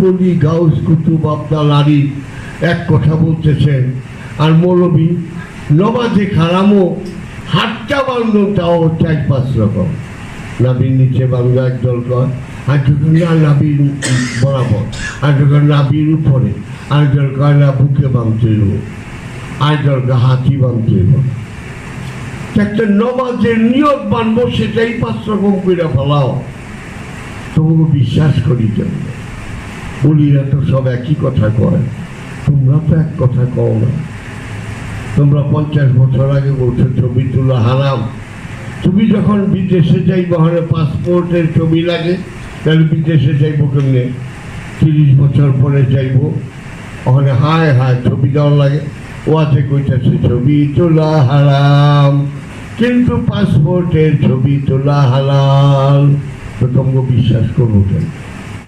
বলি গাউস, কুতুব, আবদাল আলী এক কথা বলতেছেন। আর মৌলবী, নমাজে খারামো হাতটা বান্ধব তাও চার পাঁচ রকম। নাবির নিচে বাংলা একদল কয় আর যখন না নাবির বরাবর, আর যখন নাবির উপরে, আর কয় না বুকে বাঁধতে আর একজন কয় হাতি বাঁধতে একটা নমাজের নিয়ত বানবো, সেটাই পাঁচ রকম করে ফেলাও। তোমাকে বিশ্বাস করি কেন বলিরা তো সব একই কথা কয়। তোমরা তো এক কথা কও না। তোমরা পঞ্চাশ বছর আগে বলছো, ছবি তোলা হারাম। তুমি যখন বিদেশে যাইব ওখানে পাসপোর্টের ছবি লাগে, তাহলে বিদেশে যাইব কেমনে? তিরিশ বছর পরে যাইব। ওখানে হায় হায় ছবি দেওয়া লাগে। ও আছে কইতেছে, ছবি তোলা হারাম। কিন্তু পাসপোর্টের ছবি তোলা হালাল। তো বিশ্বাস করব কেন?